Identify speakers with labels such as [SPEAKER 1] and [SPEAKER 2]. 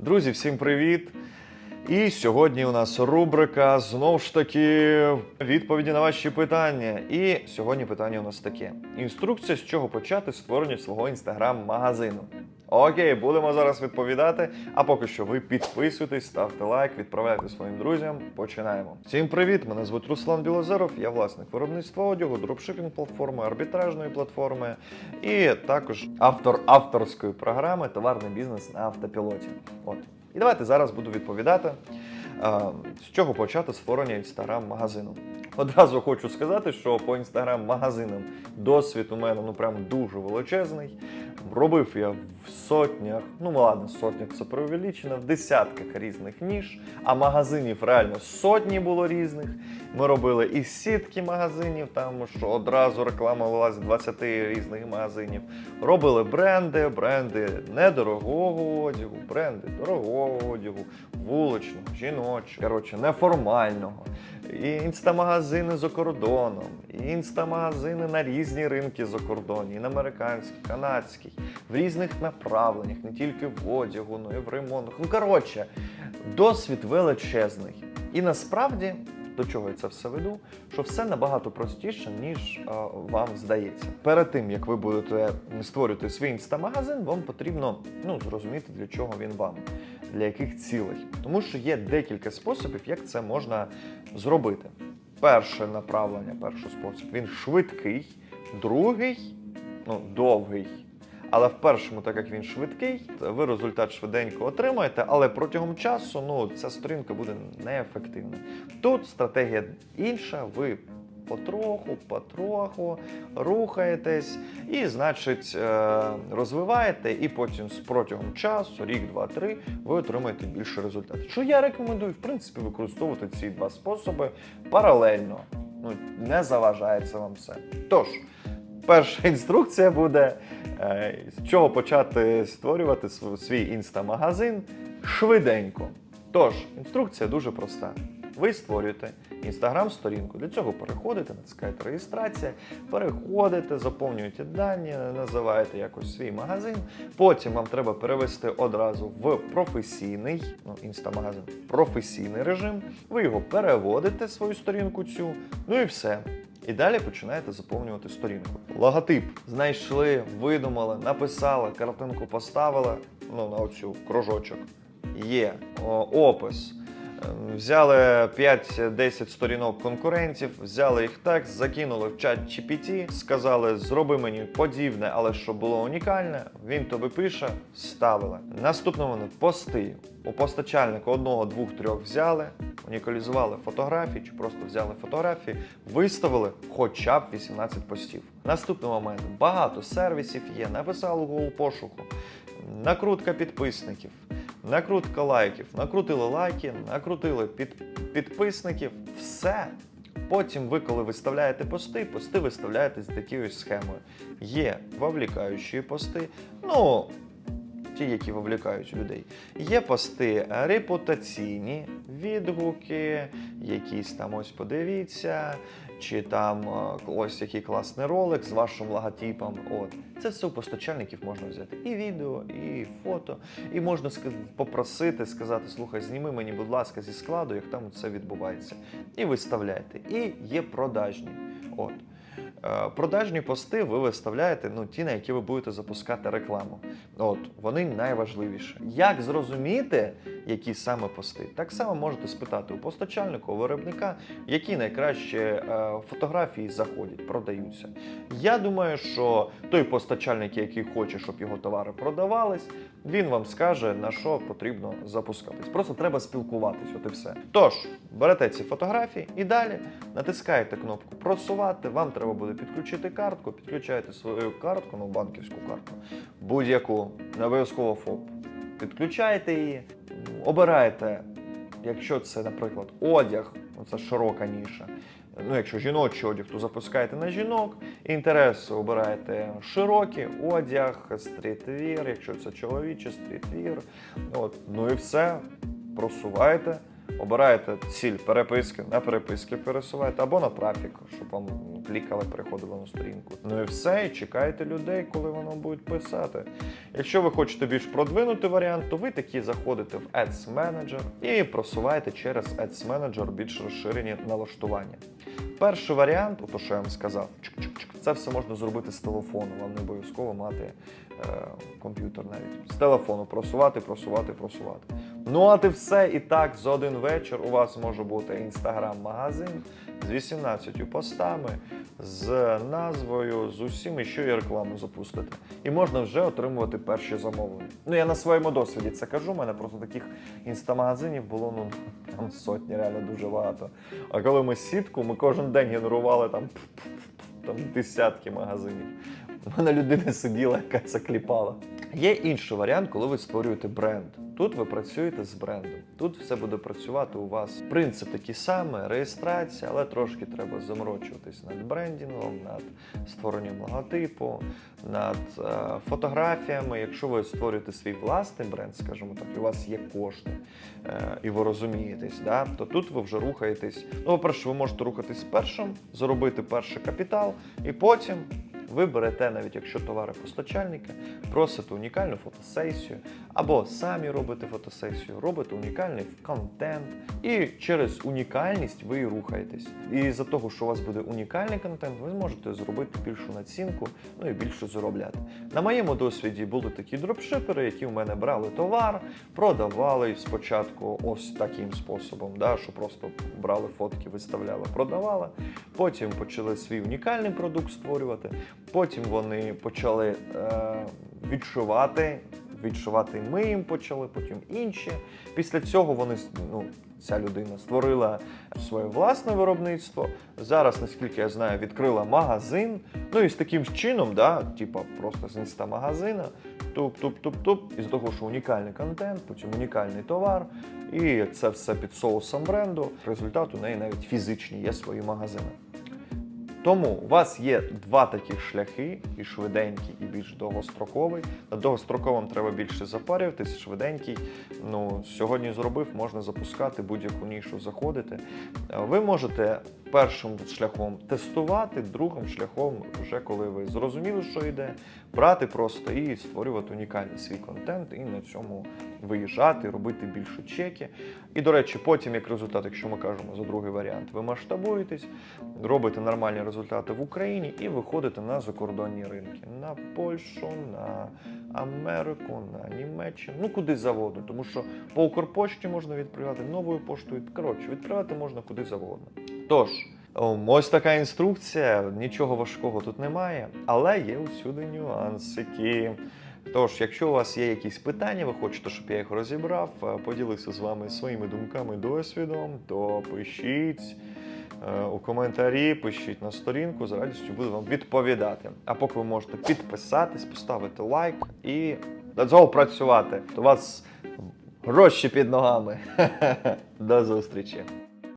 [SPEAKER 1] Друзі, всім привіт! І сьогодні у нас рубрика знову ж таки відповіді на ваші питання. І сьогодні питання у нас таке: інструкція, з чого почати створення свого інстаграм-магазину. Окей, будемо зараз відповідати. А поки що ви підписуйтесь, ставте лайк, відправляйте своїм друзям. Починаємо. Всім привіт! Мене звуть Руслан Білозеров. Я власник виробництва одягу, дропшипінг платформи, арбітражної платформи і також автор авторської програми Товарний бізнес на автопілоті. От. І давайте зараз буду відповідати, з чого почати створення інстаграм-магазину. Одразу хочу сказати, що по інстаграм-магазинам досвід у мене ну прям дуже величезний. Робив я в сотнях, ну ладно, сотнях це преувеличено, в десятках різних ніж, а магазинів реально сотні було різних. Ми робили і сітки магазинів, там що одразу реклама була з 20 різних магазинів. Робили бренди, бренди недорогого одягу, бренди дорогого одягу, вуличного, жіночого, коротше, неформального. І інстамагазини за кордоном, і інстамагазини на різні ринки за кордоном, і на американський, канадський, в різних направленнях, не тільки в одягу, ну і в ремонтах. Ну коротше, досвід величезний. І насправді. До чого я це все веду? Що все набагато простіше, ніж е, вам здається. Перед тим як ви будете створювати свій інстамагазин, вам потрібно ну, зрозуміти, для чого він вам, для яких цілей. Тому що є декілька способів, як це можна зробити. Перше направлення, перший спосіб, він швидкий, другий ну, довгий. Але в першому, так як він швидкий, ви результат швиденько отримаєте, але протягом часу ну, ця сторінка буде неефективна. Тут стратегія інша, ви потроху, потроху рухаєтесь і, значить, е, розвиваєте, і потім протягом часу, рік, два, три, ви отримаєте більше результатів. Що я рекомендую, в принципі, використовувати ці два способи паралельно. Ну, не заважає це вам все. Тож, перша інструкція буде, е, з чого почати створювати св- свій інстамагазин швиденько. Тож, інструкція дуже проста. Ви створюєте інстаграм-сторінку. Для цього переходите, натискаєте реєстрація, переходите, заповнюєте дані, називаєте якось свій магазин. Потім вам треба перевести одразу в професійний ну, інстамагазин, професійний режим. Ви його переводите, свою сторінку цю, ну і все. І далі починаєте заповнювати сторінку. Логотип знайшли, видумали, написали, картинку поставили ну, на оцю кружочок. Є О, опис. Взяли 5-10 сторінок конкурентів, взяли їх текст, закинули в чат GPT, сказали, зроби мені подібне, але щоб було унікальне. Він тобі пише, ставили. Наступне вони пости. У постачальника одного, двох, трьох взяли, унікалізували фотографії чи просто взяли фотографії, виставили хоча б 18 постів. Наступний момент: багато сервісів є, написали у пошуку, накрутка підписників. Накрутка лайків, накрутили лайки, накрутили під, підписників, все. Потім ви, коли виставляєте пости, пости виставляєте з такою схемою. Є вовлікаючі пости, ну, ті, які вовлікають людей. Є пости репутаційні, відгуки, якісь там ось подивіться, чи там е, ось який класний ролик з вашим логотипом. От. Це все у постачальників можна взяти. І відео, і фото. І можна попросити, сказати, слухай, зніми мені, будь ласка, зі складу, як там це відбувається. І виставляєте. І є продажні. От. Е, Продажні пости ви виставляєте ну, ті, на які ви будете запускати рекламу. От, вони найважливіші. Як зрозуміти, які саме пости? Так само можете спитати у постачальника, у виробника, які найкраще е, фотографії заходять, продаються. Я думаю, що той постачальник, який хоче, щоб його товари продавались, він вам скаже, на що потрібно запускатись. Просто треба спілкуватись, от і все. Тож, берете ці фотографії і далі натискаєте кнопку просувати. Вам треба буде підключити картку, підключаєте свою картку, ну банківську картку, будь-яку, не обов'язково ФОП. Підключаєте її, обираєте, якщо це, наприклад, одяг, це широка ніша. Ну, якщо жіночий одяг, то запускаєте на жінок. Інтереси обираєте широкі, одяг, стрітвір, якщо це чоловічий, стрітвір. От. Ну і все, просуваєте, Обираєте ціль переписки, на переписки пересуваєте або на трафік, щоб вам клікали, переходили на сторінку. Ну і все, і чекайте людей, коли воно будуть писати. Якщо ви хочете більш продвинути варіант, то ви такі заходите в Ads Manager і просуваєте через Ads Manager більш розширені налаштування. Перший варіант, то що я вам сказав, це все можна зробити з телефону. Вам не обов'язково мати е, комп'ютер навіть. З телефону просувати, просувати, просувати. Ну а ти все і так за один вечір у вас може бути інстаграм-магазин з 18 постами, з назвою, з усім, і що і рекламу запустити. І можна вже отримувати перші замовлення. Ну я на своєму досвіді це кажу. У мене просто таких інстамагазинів було ну там сотні, реально дуже багато. А коли ми сітку, ми кожен день генерували там, там десятки магазинів. У мене людина сиділа, яка це кліпала. Є інший варіант, коли ви створюєте бренд. Тут ви працюєте з брендом. Тут все буде працювати у вас. Принцип такий самий, реєстрація, але трошки треба заморочуватись над брендінгом, над створенням логотипу, над е, фотографіями. Якщо ви створюєте свій власний бренд, скажімо так, і у вас є кошти, е, і ви розумієтесь, да, то тут ви вже рухаєтесь. Ну, по-перше, ви можете рухатись першим, заробити перший капітал, і потім ви берете, навіть якщо товари постачальника, просите унікальну фотосесію, або самі робите фотосесію, робите унікальний контент, і через унікальність ви рухаєтесь. І за того, що у вас буде унікальний контент, ви зможете зробити більшу націнку, ну і більше заробляти. На моєму досвіді були такі дропшипери, які в мене брали товар, продавали спочатку ось таким способом, да, що просто брали фотки, виставляли, продавали. Потім почали свій унікальний продукт створювати. Потім вони почали е, відшивати. Відшивати ми їм почали, потім інші. Після цього вони ну, ця людина створила своє власне виробництво. Зараз, наскільки я знаю, відкрила магазин. Ну і з таким чином, да, типа просто з інстамагазина, туп-туп-туп-туп, із того, що унікальний контент, потім унікальний товар, і це все під соусом бренду. Результат у неї навіть фізичні є свої магазини. Тому у вас є два таких шляхи: і швиденький, і більш довгостроковий. На довгостроковим треба більше запарюватись, швиденький. Ну, сьогодні зробив, можна запускати будь-яку нішу, заходити. Е, Ви можете першим шляхом тестувати, другим шляхом, вже коли ви зрозуміли, що йде, брати просто і створювати унікальний свій контент, і на цьому виїжджати, робити більше чеки. І, до речі, потім, як результат, якщо ми кажемо за другий варіант, ви масштабуєтесь, робите нормальні результати в Україні і виходите на закордонні ринки, на Польщу, на Америку, на Німеччину, ну куди завгодно. Тому що по Укрпошті можна відправляти новою поштою. Коротше, відправляти можна куди завгодно. Тож, ось така інструкція, нічого важкого тут немає, але є усюди нюансики. Тож, якщо у вас є якісь питання, ви хочете, щоб я їх розібрав, е, поділився з вами своїми думками, досвідом, то пишіть у коментарі, пишіть на сторінку, з радістю буду вам відповідати. А поки ви можете підписатись, поставити лайк і let's go працювати. У вас гроші під ногами. До зустрічі!